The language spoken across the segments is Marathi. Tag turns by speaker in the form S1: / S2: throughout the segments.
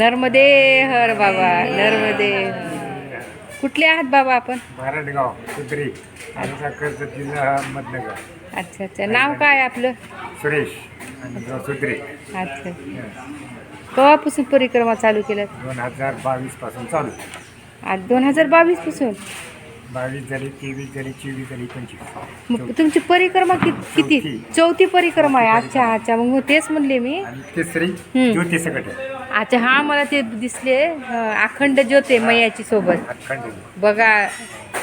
S1: नर्मदे हर बाबा नर्मदे. कुठले आहात बाबा आपण?
S2: जिल्हा
S1: अच्छा अच्छा. नाव काय आपलं?
S2: सुरेश आणि सुद्री
S1: अच्छा. केव्हापासून परिक्रमा चालू केलं
S2: दोन हजार बावीसपासून चालू.
S1: आज दोन हजार बावीसपासून?
S2: बावीस झाली तेवीस झाली चोवीस झाली पंचवीस.
S1: मग तुमची परिक्रमा कि किती
S2: चौथी.
S1: चौथी परिक्रमा आहे. अच्छा अच्छा. मग तेच म्हणले मी.
S2: आणि तिसरी
S1: हम्म.
S2: ज्योती सकट
S1: अच्छा हा मला ते दिसले अं, अखंड ज्योते मैयाची सोबत.
S2: अखंड
S1: बघा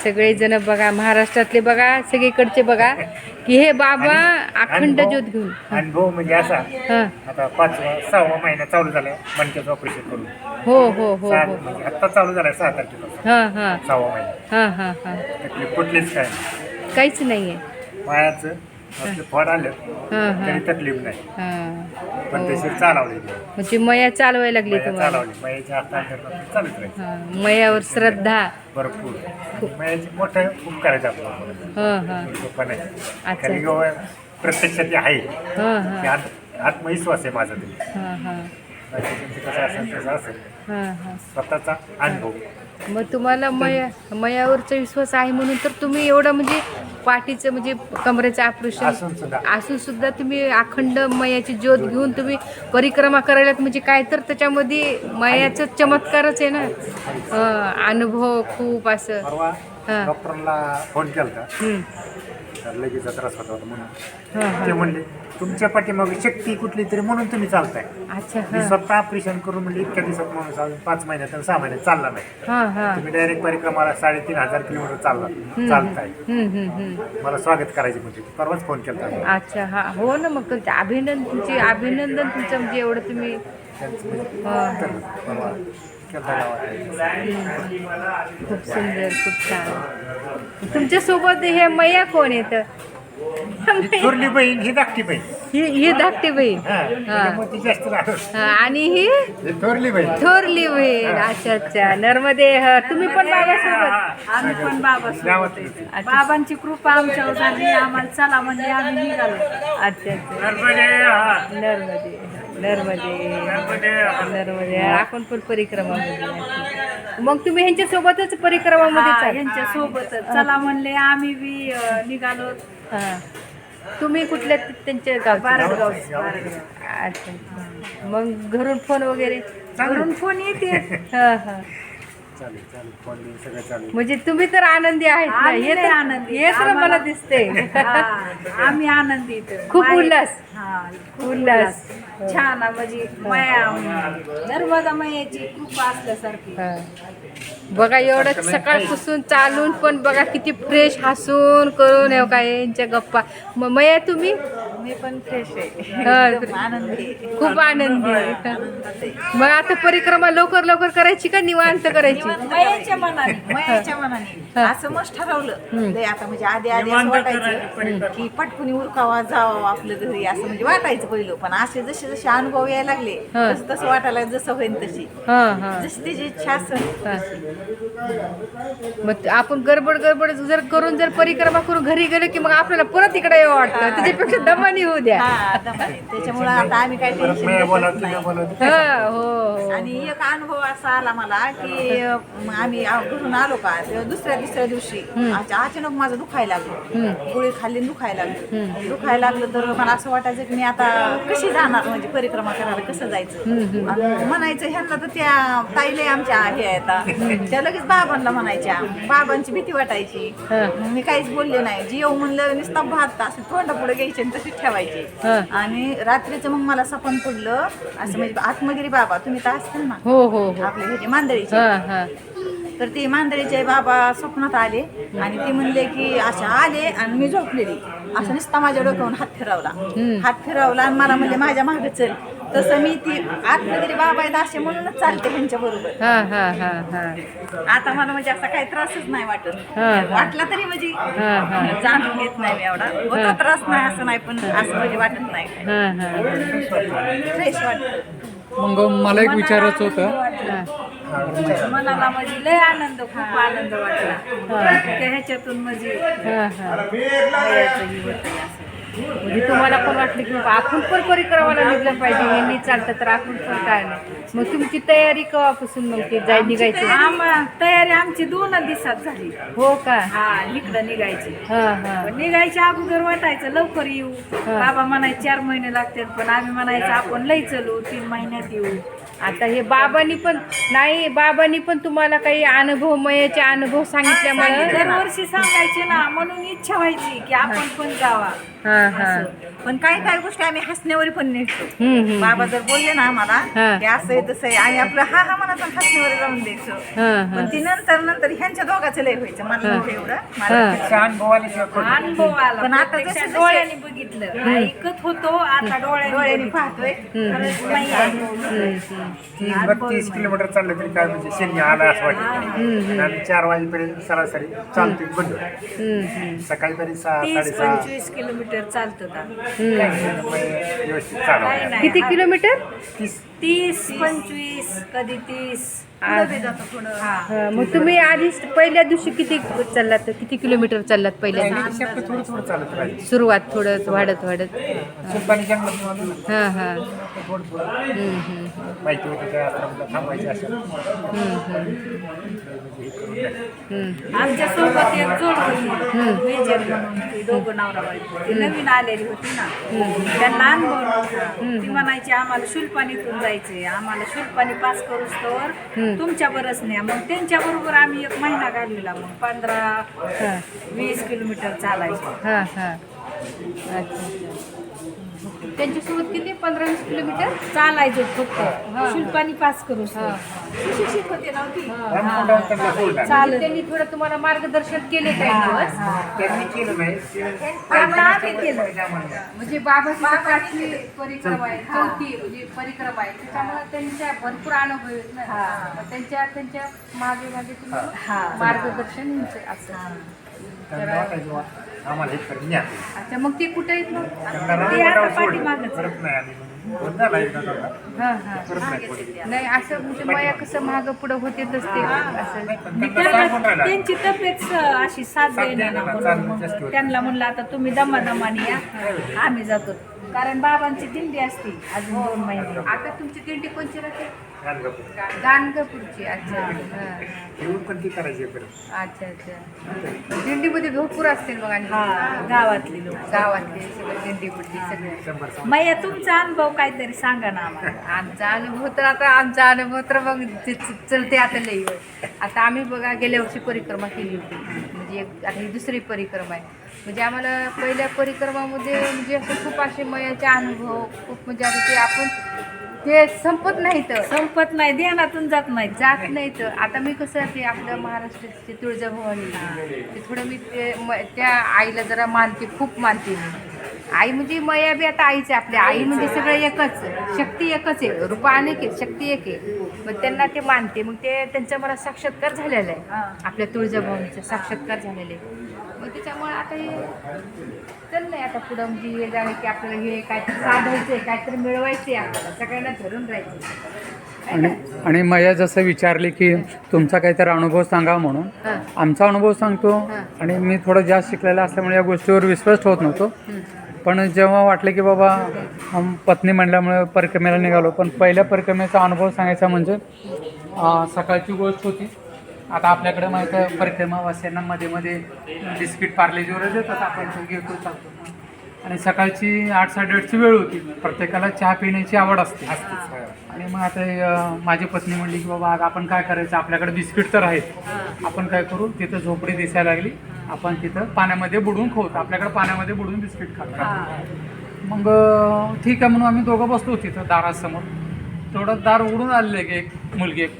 S1: सगळे जण बघा महाराष्ट्रातले बघा सगळीकडचे बघा की हे बाबा अखंड ज्योत घेऊन.
S2: अनुभव म्हणजे असा
S1: हां.
S2: आता पाचवा सहावा महिना चालू झाला मणक्याचं ऑपरेशन करून.
S1: हो हो हो
S2: सहा
S1: हो
S2: म्हणजे आत्ता चालू झालाय सहा तारखेपासून.
S1: हां हां.
S2: सहावा महिना.
S1: हां हां हां.
S2: तकलीफ कुठलीच काय नाही.
S1: काहीच नाही आहे
S2: पायाचं असलं फळ आलं
S1: हां हां.
S2: तरी तकलीफ नाही.
S1: हां.
S2: पण. तशी चालवली
S1: म्हणजे मया चालवायला लागली तुम्हाला?
S2: चालवली. मयाच्या हातात चालूच राहायचं
S1: हां मयावर श्रद्धा.
S2: भरपूर. मयाची मोठं खूप करायचं आपलं
S1: हां हां. अच्छा.
S2: की प्रत्यक्षात ते आहे.
S1: हां
S2: ते
S1: हां
S2: आत- आत्मविश्वास आहे माझा तरी.
S1: हां हां.
S2: बाकी त्यांचं कसं असेल तसं असेल.
S1: हां हां.
S2: स्वतःचा अनुभव.
S1: मग तुम्हाला मया मयावरचा विश्वास आहे म्हणून तर तुम्ही एवढं म्हणजे पाठीचं म्हणजे कमरेचं ऑपरेशन
S2: असून सुद्धा.
S1: तुम्ही अखंड मयाची ज्योत घेऊन तुम्ही परिक्रमा करायला म्हणजे काय तर त्याच्यामध्ये मयाचं चमत्कारच आहे ना. अनुभव खूप असं.
S2: डॉक्टरला फोन केला लगेच त्रास होता होता म्हणून. ते. म्हणले तुमच्या पाठीमागे शक्ती कुठली तरी म्हणून तुम्ही चालताय.
S1: अच्छा
S2: मी स्वतः ऑपरेशन करून म्हणजे इतक्या दिवसात माणूस अजून पाच महिन्यात आणि सहा महिन्यात चालला नाही. तुम्ही डायरेक्ट परिक्रमाला साडेतीन हजार किलोमीटर चालला चालताय.
S1: हं, हं, हं.
S2: मला स्वागत करायचे म्हणजे परवाच फोन केला
S1: अच्छा हा. हो ना मग अभिनंदन तुमचे अभिनंदन तुमचं म्हणजे एवढं तुम्ही खूप सुंदर खूप छान. तुमच्यासोबत हे मैया कोण येतं
S2: ही थोरली बहीण ही धाकटी बहीण.
S1: ही ही धाकटी बहीण.
S2: हा.
S1: हा, आणि ही?
S2: थोरली बहीण.
S1: थोरली बहीण. अच्छा अच्छा. नर्मदे तुम्ही पण बाबासोबत?
S3: आम्ही पण बाबा
S2: गावात
S3: बाबांची कृपा आमच्यावर झाली. आम्हाला चला म्हणजे आम्ही निघालो.
S1: अच्छा अच्छा. नर्मदे. नर्मदे नर्मदे आपण पण परिक्रमामध्ये मग तुम्ही ह्यांच्या सोबतच परिक्रमामध्ये चाल.
S3: यांच्या सोबत चला म्हणले आम्ही बी निघालो.
S1: हा. तुम्ही कुठल्या त्यांच्या गावचे.
S3: बारडगाव
S1: अच्छा अच्छा. मग घरून फोन वगैरे?
S3: घरून फोन येते.
S1: हा हा.
S2: चालेल चालेल फोन बिन सगळं चालेल
S1: म्हणजे तुम्ही तर आनंदी आहेत ना
S3: आम्ही
S1: हे
S3: लय
S1: तर
S3: आनंदी.
S1: हे तर मला दिसते
S3: हा, आम्ही आनंदी इथं.
S1: खूप
S3: माय-
S1: उल्हास.
S3: हा, खूप
S1: उल्हास.
S3: छान आहे, म्हणजे माया नर्मदा मायाची कृपा असल्यासारखी
S1: हा. बघा एवढं सकाळपासून चालून पण बघा किती फ्रेश हसून करून हे काय यांच्या गप्पा मग मया तुम्ही
S3: मी पण फ्रेश आहे. एकदम आनंदी आहे.
S1: खूप आनंदी
S3: आनंदात आहे.
S1: मग आता परिक्रमा लवकर लवकर करायची का निवांत करायची?
S3: मयाच्या मनाने मयाच्या मनाने. असं मस्त ठरवलं. लय आता म्हणजे आधी आधी असं वाटायचं की पटकुनी उरकावा जावं आपलं घरी असं म्हणजे वाटायचं पहिलं. पण असे जसे जसे अनुभव यायला लागले
S1: हा.
S3: तसं तसं वाटायला जसं होईल तशी.
S1: हा हा.
S3: जशी त्याची इच्छा असेल
S1: हा. मग आपण गडबड गडबड जर करून जर परिक्रमा करून घरी गेलो की मग आपल्याला परत इकडे यावं वाटतं. त्याच्यापेक्षा दमानी होऊ द्या.
S3: हा. त्याच्यामुळे आता आम्ही काय टेन्शन घेतच नाही.
S1: हा हो.
S3: आणि एक अनुभव असा आला मला की आम्ही आ- घरून आलो का तेव्हा दुसऱ्या तिसऱ्या दिवशी अचा- अचानक माझं दुखायला लागलं. गोळी खाल्ली आणि दुखायला लागलं. दुखायला लागलं तर मला असं वाटायचं की मी आता कशी जाणार म्हणजे परिक्रमा करायला कसं जायचं? आणि म्हणायचं ह्यांना तर त्या ताईले आमच्या हे आहेत त्या लगेच बाबांना म्हणायच्या. बाबांची भीती वाटायची. मग मी काहीच बोलले नाही. जी येऊ म्हणलं नुसतं भात असं तोंडा पुढे घ्यायचे आणि तशीच ठेवायचे.
S1: हा.
S3: आणि रात्रीचं मग मला सपन पडलं. असं म्हणजे आत्मगिरी बाबा तुम्ही तर असतील ना.
S1: हो हो हो.
S3: आपले मांदळीचे.
S1: हा हा.
S3: तर ते मांदळीचे बाबा स्वप्नात आले आणि ते म्हणले की अशा आले आणि मी झोपलेली. असं नुसता माझ्या डोक्यावरून हात फिरवला. हात फिरवला आणि मला म्हणले माझ्या मागे चल. तसं मी ती आत्मगिरी बाबा आहेत असे म्हणूनच चालते ह्यांच्या बरोबर.
S1: हा हा हा हा.
S3: आता मला म्हणजे असा काही त्रासच नाही वाटत.
S1: हा, हा.
S3: वाटला तरी म्हणजे
S1: हा, हा.
S3: जाणून घेत नाही मी एवढा. होता त्रास नाही असं नाही पण असं म्हणजे वाटत नाही.
S1: हा हा.
S3: फ्रेश वाटत
S4: मग मला एक विचारायचं होतं.
S1: हा.
S3: मनाला म्हणजे लय आनंद खूप आनंद वाटला. त्या ह्याच्यातून म्हणजे
S1: हा हा.
S3: हे असं.
S1: म्हणजे तुम्हाला पण वाटलं की बाबा आपण पण परिक्रमाला निघलं पाहिजे यांनी चालतं तर आपण पण काय नाही. मग तुमची तयारी केव्हापासून मग ते जाय निघायची?
S5: तयारी आमची दोन दिवसात झाली.
S1: हो का?
S5: हा इकडं निघायची.
S1: हा हा.
S5: पण निघायच्या अगोदर वाटायचं लवकर येऊ. बाबा म्हणायचे चार महिने लागतात पण आम्ही म्हणायचं आपण लई चलू तीन महिन्यात येऊ.
S1: आता हे बाबांनी पण नाही बाबांनी पण तुम्हाला काही अनुभव मयाचे अनुभव सांगितल्यामुळे
S5: दरवर्षी सांगायचे ना म्हणून इच्छा व्हायची की आपण पण जावा.
S1: हा हा.
S3: पण काही काही गोष्टी आम्ही हसण्यावर पण
S1: हम्म, हम्म.
S3: बाबा जर बोलले ना आम्हाला
S1: हा.
S3: की असं आहे तसं आहे आणि आपलं हा हा मनाचा हसण्यावर जाऊन द्यायचं.
S1: हा हा.
S3: पण ती नंतर नंतर ह्यांच्या दोघाचं लय व्हायचं. मला नव्हतं एवढं
S1: हा.
S3: मला
S2: अनुभव
S5: आला.
S3: पण आता
S5: प्रत्यक्षात
S3: जसे- जसे-
S5: डोळ्याने बघितलं. ऐकत होतो आता
S3: डोळ्याने
S5: डोळ्याने
S3: पाहतोय.
S5: खरंच नाही आहे.
S2: तीस बत्तीस किलोमीटर चाललं तरी काय म्हणजे शनी आला असं वाटत. आम्ही चार वाजेपर्यंत सरासरी चालतो बंद. सकाळी तरी सहा
S5: तीस
S2: साडेसहा.
S5: पंचवीस किलोमीटर चालतं
S2: व्यवस्थित चालू
S1: किती किलोमीटर?
S2: तीस.
S5: तीस पंचवीस कधी तीस. हा
S1: मग तुम्ही आधी पहिल्या दिवशी किती चाललात? किती किलोमीटर चाललात पहिल्या दिवशी?
S2: शक्य थोडं थोडं चालत राहील
S1: सुरुवात थोडं वाढत वाढत.
S2: जंगलात ना,
S1: हा हा.
S2: थोडं थोडं
S1: हम्म, हम्म,
S2: माहिती होतं त्या आश्रमाला थांबायचं असं
S1: हम्म, हम्म.
S5: आमच्यासोबत एक जोड होती. मेजर म्हणून ती दोघं नवरा बायको. ती नवीन आलेली होती ना. त्यांना अनुभव नव्हता ती म्हणायची आम्हाला शुल्पानीतून जायचंय. आम्हाला शुल्पानी पास करूच तर तुमच्या बरंच नाही मग त्यांच्या बरोबर आम्ही एक महिना घालविला. मग पंधरा वीस किलोमीटर चालायचं.
S1: हा हा. अच्छा. त्यांच्यासोबत किती? पंधरा वीस किलोमीटर?
S5: चालायचं फक्त. शुल्पानी पास करूच तर.
S3: सुशिक्षित होते नव्हती
S2: रामकुंडावर त्यांना सोडला
S5: चालत
S1: त्यांनी थोडं तुम्हाला मार्गदर्शन केले काही दिवस.
S2: त्यांनी केलं नाही.
S5: आता आम्ही केलं.
S1: म्हणजे बाबाची जी पाचवी परिक्रमा आहे. चौथी म्हणजे परिक्रमा आहे. त्याच्यामुळे त्यांच्या भरपूर अनुभव आहेत ना. मग त्यांच्या त्यांच्या मागे मागे तुम्ही मार्गदर्शन यांचं असं.
S2: आम्हाला हे करून न्या.
S1: अच्छा मग ते कुठे आहेत मग?
S2: त्यांना
S5: ते आता
S2: रामकुंडावर सोडलं
S5: पाठीमागंच.
S2: परत नाही आम्ही म्हणून बंद झाला एकदा दोनदा.
S1: हा हा.
S2: परत नाही कोणी.
S1: नाही असं म्हणजे माया कसं मागं पुढं होतेच असते असं.
S2: नाही, पण
S5: मी
S2: त्यांना
S5: त्यांना
S2: सांगून राहिला.
S5: त्यांची तब्येत स- अशी साथ
S2: साथ
S5: देईना ना
S2: देईना,
S5: म्हणून
S2: चालणं
S5: मग
S2: जास्त होतं.
S5: त्यांना म्हणलं आता तुम्ही दमादमाने या. आम्ही जातो. कारण बाबांची दिंडी असती अजून दोन महिने.
S1: आता तुमची दिंडी कोणची राहते?
S2: गाणगापूर.
S1: गाणगापूरची अच्छा. हा.
S2: येऊन पण ती करायची आहे परत.
S1: अच्छा अच्छा. दिंडीमध्ये भरपूर असतील मग आणि
S5: हा गावातली लोक.
S1: गावातले सगळे दिंडी बुड्डी सगळे.
S2: शंभर सहा
S5: मैया तुमचा अनुभव काहीतरी सांगा ना आम्हाला.
S1: आमचा अनुभव तर आता आमचा अनुभव तर मग ते चलते आता लई. आता आम्ही बघा गेल्या वर्षी परिक्रमा केली होती. म्हणजे एक आता ही दुसरी परिक्रमा आहे. म्हणजे आम्हाला पहिल्या परिक्रमामध्ये म्हणजे असं खूप असे मयाचे अनुभव खूप म्हणजे आता ते आपण ते संपत नाही तर.
S5: संपत नाही ध्यानातून जात नाही.
S1: जात नाही तर. आता मी कसं ते आपल्या महाराष्ट्राचे तुळजाभवानी ते थोडं मी ते म- त्या आईला जरा मानते खूप मानते मी. आई म्हणजे मया बी आता आईच आहे आपल्या आई म्हणजे सगळं एकच. शक्ती एकच आहे रूपा अनेक आहे शक्ती एक आहे. मग त्यांना ते मानते मग ते त्यांचा मला साक्षात्कार झालेला आहे. आपल्या तुळजाभवानीचा साक्षात्कार झालेला आहे. मग त्याच्यामुळे आता हे चाललंय आता पुढं म्हणजे हे झालं की आपल्याला हे काहीतरी साधायचं आहे काहीतरी मिळवायचं आहे आपल्याला सगळ्यांना धरून राहायचं
S4: आणि आणि मया जसं विचारली की तुमचा काहीतरी अनुभव सांगा म्हणून.
S1: हां.
S4: आमचा अनुभव सांगतो आणि मी थोडं जास्त शिकलेला असल्यामुळे या गोष्टीवर विश्वास ठेवत नव्हतो. पण जेव्हा वाटलं की बाबा हम पत्नी म्हणल्यामुळे परिक्रमेला निघालो पण पहिल्या परिक्रमेचा अनुभव सांगायचा म्हणजे अं, सकाळची गोष्ट होती. आता आपल्याकडे माहिती आहे परिक्रमावासियांना मध्ये मध्ये बिस्किट पार्लेजी वगैरे देतात आपण तो घेतो चालतो. आणि सकाळची आठ साडेआठची वेळ होती. प्रत्येकाला चहा पिण्याची आवड असते. आणि मग आता माझी पत्नी म्हणली की बाबा आज आपण काय करायचं? आपल्याकडे बिस्किट तर आहेत. आपण काय करू? तिथं झोपडी दिसायला लागली. आपण तिथं पाण्यामध्ये बुडून खाऊ आपल्याकडे पाण्यामध्ये बुडून बिस्किट खातो मग ठीक आहे म्हणून आम्ही दोघं बसलो तिथं दारासमोर. तेवढं दार उघडून आलेलं की एक मुलगी एक.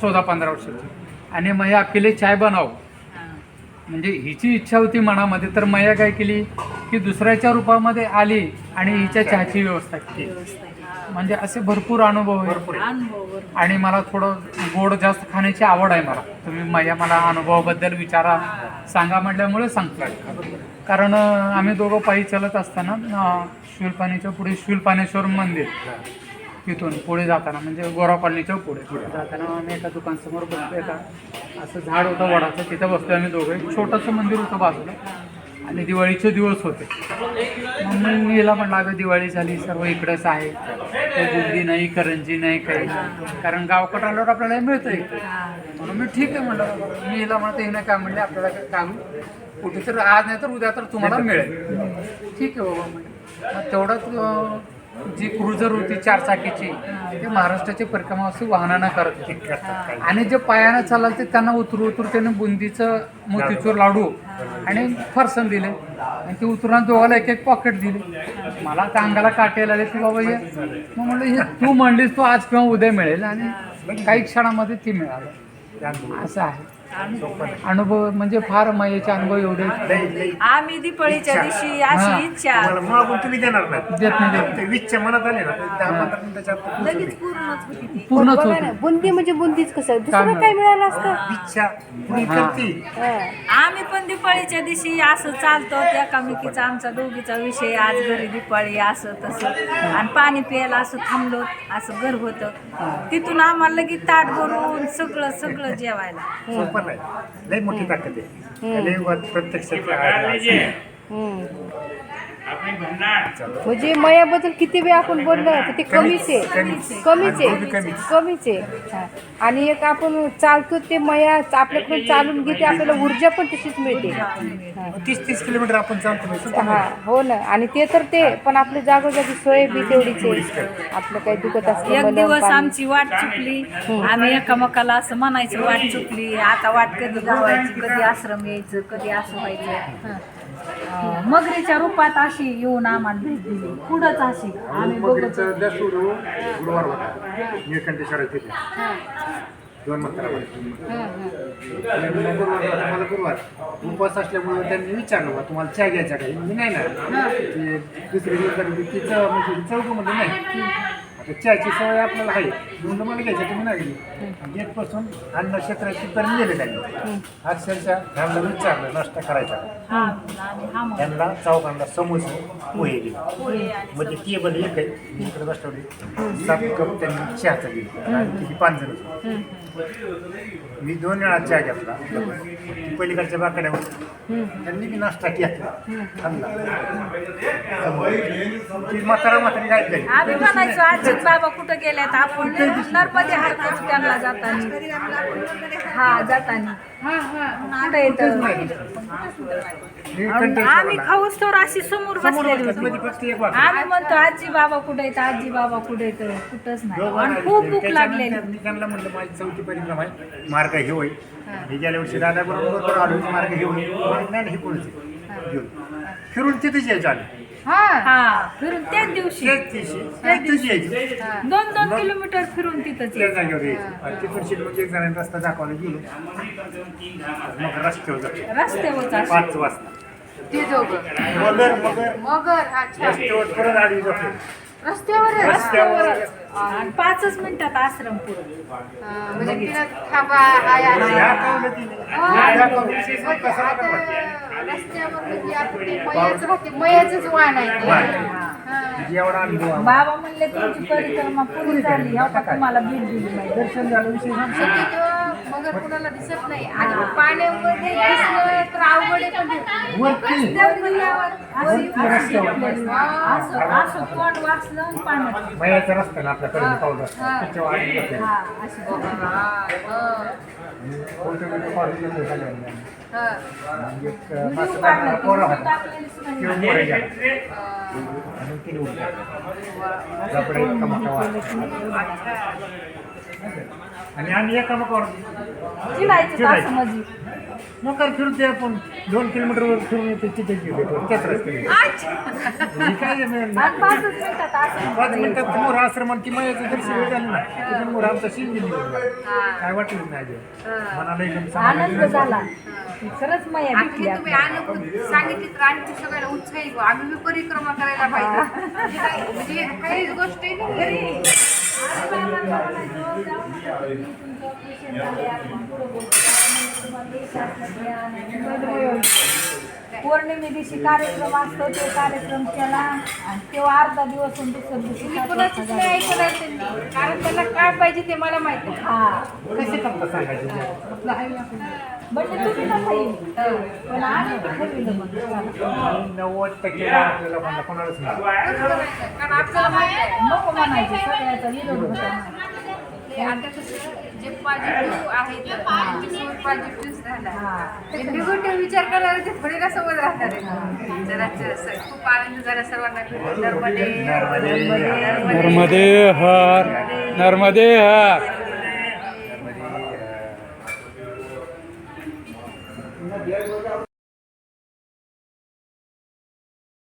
S4: चौदा पंधरा वर्षाची. आणि मग अकेले चाय बनाव. म्हणजे हिची इच्छा होती मनामध्ये तर मया काय केली की दुसऱ्याच्या रूपामध्ये आली आणि हिच्या चहाची व्यवस्था केली. म्हणजे असे भरपूर अनुभव भरपूर. आणि मला थोडं गोड जास्त खाण्याची आवड आहे मला. तुम्ही मया मला अनुभवाबद्दल विचारा सांगा म्हटल्यामुळे सांगतो कारण आम्ही दोघं पायी चालत असताना अं, शिवलपाणीच्या पुढे शिवलपाणेश्वर मंदिर. तिथून पुढे जाताना म्हणजे गोरा कॉलनीच्या पुढे. पुढे. जाताना आम्ही एका दुकानसमोर बसतो एका असं झाड होतं वडाचं तिथं बसतो आम्ही दोघं. एक छोटंसं मंदिर होतं बाजूला आणि दिवाळीचे दिवस होते. मग हिला म्हटलं अगं दिवाळी झाली सर्व इकडंच आहे. काही बुंदी नाही करंजी नाही काही नाही. कारण गावकडं आल्यावर आपल्याला मिळतं म्हणून मी ठीक आहे म्हणलं बाबा. मी हिला म्हणतो हिनं काय म्हणले आपल्याला काम कुठे तर आज नाही तर उद्या तर तुम्हाला मिळेल. ठीक आहे बाबा म्हणजे मग तेवढंच जी क्रुझर होती चारचाकीची ते महाराष्ट्राची परिक्रमा असं वाहनानं करत होती. आणि जे पायानं चालाल ते त्यांना उतरू उतरू त्याने बुंदीचं मोतीचूर लाडू आणि फरसन दिले. आणि ते उतरून दोघाला एक एक पॉकेट दिले. मला त्या अंगाला काटे लागले की बाबा हे मग म्हणलं हे तू म्हणलीस तू आज किंवा उद्या मिळेल. आणि काही क्षणामध्ये ती मिळाली. असं आहे. अनुभव म्हणजे फार मयेचे अनुभव एवढे.
S5: आम्ही दिपाळीच्या दिवशी. अशी इच्छा.
S2: तुम्ही देणार नाही.
S4: देत नाही देत
S2: ते वीसच्या मनात आले ना
S5: लगेच. पूर्णच होती
S4: पूर्णच
S1: बुंदी म्हणजे बुंदीच कसं? दुसरं? काय मिळालं असतं?
S2: पुढे
S4: हा.
S2: करती
S1: हा.
S5: आम्ही पण दिपाळीच्या दिवशी असं चालतो एकामेकीचा आमचा दोघीचा विषय आज घरी दिपाळी असं तसं. आणि पाणी प्यायला असं थांबलो असं घर होतं. तिथून आम्हाला लगेच ताट भरून सगळं सगळं जेवायला.
S2: सोपं नाही लई मोठी ताकद आहे प्रत्यक्षात आहे.
S1: हम्म. म्हणजे मयाबद्दल किती वेळ आपण बोललो तर ते कमीच आहे.
S2: कमीच.
S1: आहे.
S2: कमीच.
S1: आहे. हा. आणि एक आपण चालतो ते मया आपल्याकडून चालून घेते आपल्याला ऊर्जा पण तशीच मिळते. हा.
S2: तीस तीस किलोमीटर आपण चालतो सोपं
S1: हा.
S2: नाही.
S1: हो ना. आणि ते तर ते पण आपल्या जागोजागी सोय बी तेवढीच आहे. आपलं काही दुखत असलं
S5: एक दिवस. आमची वाट चुकली. आम्ही एकामेकाला असं म्हणायचं वाट चुकली. आता वाट कधी गावायची कधी आश्रम यायचं कधी असं व्हायचं. मगरीच्या रूपात अशी येऊन आम्हाला भेट दिली. पुढंच अशी आम्ही बघत
S2: मगरीचं दसूर गुरुवार होता. तिथे दोन म्हातारा मला गुरुवार उपवास असल्यामुळे त्यांनी विचारलं बा तुम्हाला चहा घ्यायचा काही मी नाही ना ते दुसरी दिवस तिचं म्हणजे चौक म्हणजे नाही. आता चहाची सवय आपल्याला आहे. म्हणून मला घ्यायचं तुम्ही नाही गेली गेटपासून अन्न क्षेत्राची पर्यंत गेले त्यांनी अक्षरशः त्यांना विचारलं नाश्ता करायचा. त्यांना चौकांना समोसे पोहे दिले. म्हणजे टेबल एक आहे इकडे बसवली. सात कप त्यांनी चहाचा दिला. आणि किती पाच जण. मी दोन वेळा चहा घेतला. पलीकडच्या बाकड्यावर त्यांनी मी नाश्ता घेतला खाल्ला म्हातारा म्हातारी काय झाली.
S5: आजी बाबा कुठं गेल्यात आपण? नर्मदे हातच त्यांना जाताना. हा जाताना.
S1: हा हा
S5: कुठं येतं आम्ही. खाऊस तर अशी समोर बसलेली
S2: बसली,
S5: होती. आम्ही म्हणतो आजी बाबा कुठे येतं? आजी बाबा कुठे येतं? कुठंच नाही. आणि. खूप भूक लागलेली.
S2: त्यांना म्हणलं माझी चौथी परिक्रमा आहे. मार्ग हे होईल. मी गेल्या वर्षी दादा बरोबर आलो मार्ग हे होईल. नाही नाही, हे कोणच घेऊन. फिरून तिथेच यायचं आले
S1: हा.
S5: हा. फिरून त्याच दिवशी.
S2: तेच दिवशी. तिथेच यायचं.
S5: दोन दोन किलोमीटर फिरून तिथंच
S2: त्या जागेवर यायचं म्हणजे एक जणांनी रस्ता दाखवायला गेलो. मग रस्त्यावर जातो
S5: रस्त्यावरच असं.
S2: पाच वाजता.
S1: ते दोघं.
S2: मगर मगर.
S1: मगर अच्छा.
S2: रस्त्यावर परत आडवी जातो.
S1: रस्त्यावर.
S2: रस्त्यावर
S5: आणि पाचच मिनिटात आश्रम पुढे
S1: म्हणजे तिला थांबा हाय आहे.
S2: या कावलं तिने. या कावलं विशेष नाही, कसं नका वाटतं.
S1: आता रस्त्यावर म्हणजे आपण ते मयाचं राहते मयाचंच वाहन आहे ते.
S2: वाहन.
S1: हा.
S2: म्हणजे एवढा अनुभव आम्हाला.
S5: बाबा म्हणले तुमची परिक्रमा पूर्ण झाली हो का तुम्हाला भेट दिली नाही
S2: दर्शन झालं विशेष आमचं.
S1: शक्यतो मगर कुणाला दिसत नाही आणि पाण्यामध्ये दिसलं तर अवघड आहे पण ते.
S2: वरती
S1: रस्त्यावर गेल्यावर
S5: अशी
S2: वरती रस्त्यावर
S5: असं असं तोंड वाचलं आणि पाण्यात
S2: मयाचा रस्ता ना आपल्याकडे पावलं त्याच्यावर आडवी जातो.
S5: हा अशी
S2: कोणत्या कोणत्या कॉलेजला ते झालं नाही. आणि एक
S5: व्हिडिओ
S2: मास्तर
S5: काढला
S2: बाबा
S5: की
S2: पोरं
S5: व्हिडिओ
S2: होता.
S5: टाकलेलीच नाही.
S2: किंवा पोरं गेला. आणि तिने उठला. बापरे, इतका मोठा वाघ. आणि आम्ही एका मकावर
S5: चिडायचं
S2: मकर फिरून ते आपण दोन किलोमीटर वर फिरून येतो तिथे गेलो. त्याच रस्त्याने हे काय आहे मिळालं?
S5: आणि पाचच मिनिटात असं
S2: पाच मिनिटात समोर आश्रम आणि ती मायाचं दर्शन झालं ना त्याच्यामुळे आमचा शिंदी. काय वाटलं नाही. मनाला एकदम
S5: आनंद झाला. खरंच माया
S1: आणखी
S5: भेटली
S1: तुम्ही
S5: आपल्याला.
S1: सांगितली तर आणखी सगळ्याला उत्साही व्हा. आम्ही बी परिक्रमा करायला पाहिजे. म्हणजे काय- म्हणजे काही गोष्ट आहे ना घरी
S5: पौर्णिमे दिवशी कार्यक्रम असतो ते कार्यक्रम केला. आणि तेव्हा अर्धा दिवस आणि दुसऱ्या दिवशी
S1: कुणाचंच नाही ऐकलं कारण त्यांना काय पाहिजे ते मला माहीत आहे.
S5: हा.
S2: कसे करता सांगायचे नव्वद टक्के आपल्याला म्हणलं कोणालाच
S1: आता कसं जे पॉझिटिव्ह आहेत पॉझिटिव्ह झाला. ते निगेटिव्ह विचार करायला ते थोडी ना सोबत राहणार आहे? जरा खूप आनंद झाला सर्वांना भेटून. नर्मदे.
S2: नर्मदे
S4: हर नर्मदे हर.